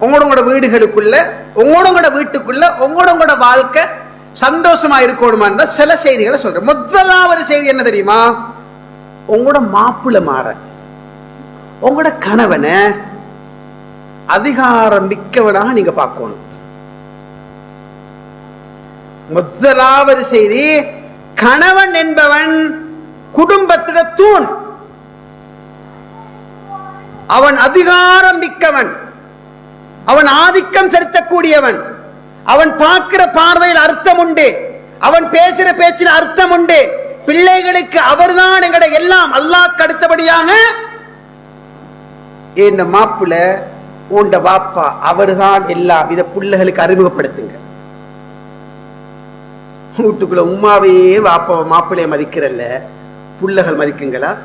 உங்களோட வீடுகளுக்குள்ள உங்களோட வீட்டுக்குள்ள உங்களோட வாழ்க்கை சந்தோஷமா இருக்கணுமா சில செய்திகளை சொல்றேன். முதலாவது செய்தி என்ன தெரியுமா? உங்களோட மாப்பிள்ள மாற உங்களோட கணவனை அதிகாரம் மிக்கவனாக நீங்க பார்க்கணும். முதலாவது செய்தி கணவன் என்பவன் குடும்பத்தில தூண். அவன் அதிகாரம் மிக்கவன். அவன் ஆதிக்கம் செலுத்தக்கூடியவன். அவன் பார்க்கிற பார்வையில் அர்த்தம் உண்டு. அவன் பேசுற பேச்சில் அர்த்தம் உண்டு. பிள்ளைகளுக்கு அவர்தான் எங்கட எல்லாம் அல்லாஹ்க்கு அடுத்தபடியாக இந்த மாப்பிள்ள உண்ட வாப்பா அவர்தான் எல்லாம். இதை பிள்ளைகளுக்கு அறிமுகப்படுத்துங்க. வீட்டுக்குள்ள உமாவையே வாப்பா மாப்பிள்ளைய மதிக்கிறல்ல. புள்ளகள் மதிக்குங்களா?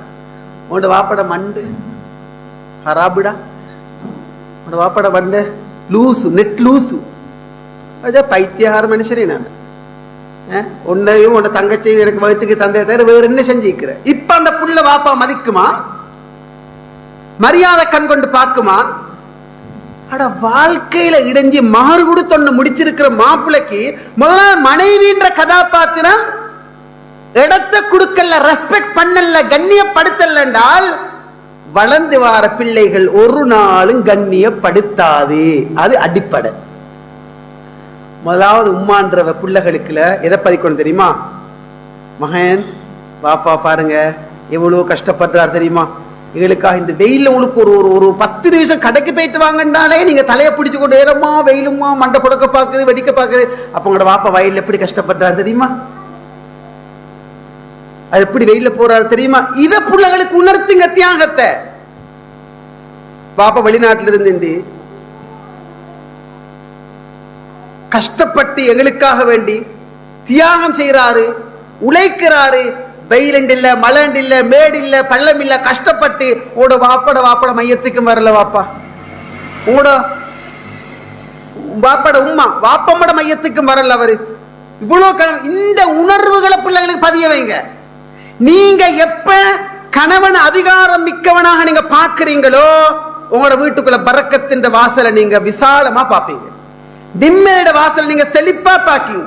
உண்ட வாப்பட மண்டு. ஹராபுடா? உண்ட வாப்பட மண்டு லூசு நெட் லூசு அது பைத்தியகார மனுஷனே நான் உன்னையும் உன்னை தங்கச்சியும் எனக்கு வகுத்துக்கு தந்தை தவிர வேற என்ன செஞ்சிருக்கிற இப்ப அந்த புள்ள வாப்பா மதிக்குமா மரியாதை கண் கொண்டு பார்க்குமா அட வாழ்க்கையில இடைஞ்சி மாறு கொடுத்தொன்னு முடிச்சிருக்கிற மாப்பிள்ளைக்கு முதல்ல மனைவின்ற கதாபாத்திரம் இடத்தை கொடுக்கல ரெஸ்பெக்ட் பண்ணல கண்ணியப்படுத்தல என்றால் வளர்ந்து வார பிள்ளைகள் ஒரு நாளும் கண்ணியப்படுத்தாது. அது அடிப்படை. முதலாவது உம்மான்றவ பிள்ளைகளுக்குல எதை பதிக்கணும் தெரியுமா? மகன் பாப்பா பாருங்க எவ்வளவு கஷ்டப்படுறார் தெரியுமா? எங்களுக்காக இந்த வெயில உங்களுக்கு ஒரு ஒரு ஒரு பத்து நிமிஷம் கடைக்கு போயிட்டு வாங்கன்னாலே நீங்க தலையை பிடிச்சு கொண்டு ஏறமா வெயிலுமா மண்டை புடக்க பாக்குது வெடிக்க பாக்குது அப்ப உங்களோட வாப்பா வயல்ல எப்படி கஷ்டப்படுறாரு தெரியுமா? அது எப்படி வெயில போறாரு தெரியுமா? இத பிள்ளைகளுக்கு உணர்த்துங்க தியாகத்தை. பாப்பா வெளிநாட்டுல இருந்து கஷ்டப்பட்டு எங்களுக்காக வேண்டி தியாகம் செய்யறாரு உழைக்கிறாரு. வெயிலண்ட் இல்ல மேடில்ல இல்ல மேடு இல்ல பள்ளம் இல்ல கஷ்டப்பட்டு. உங்களோட வாப்பட வாப்பட மையத்துக்கு வரல வாப்பா. உங்களோட வாப்பட உம்மா வாப்பம்மட மையத்துக்கும் வரல அவரு. இவ்வளவு இந்த உணர்வுகளை பிள்ளைங்களுக்கு பதிய வைங்க. நீங்க எப்ப கணவன் அதிகாரம் மிக்கவனாக நீங்க பாக்குறீங்களோ உங்களோட வீட்டுக்குள்ள பறக்கத்தின் வாசலை நீங்க விசாலமா பாப்பீங்க நிம்மதியோட வாசல் நீங்க செழிப்பா பாக்கீங்க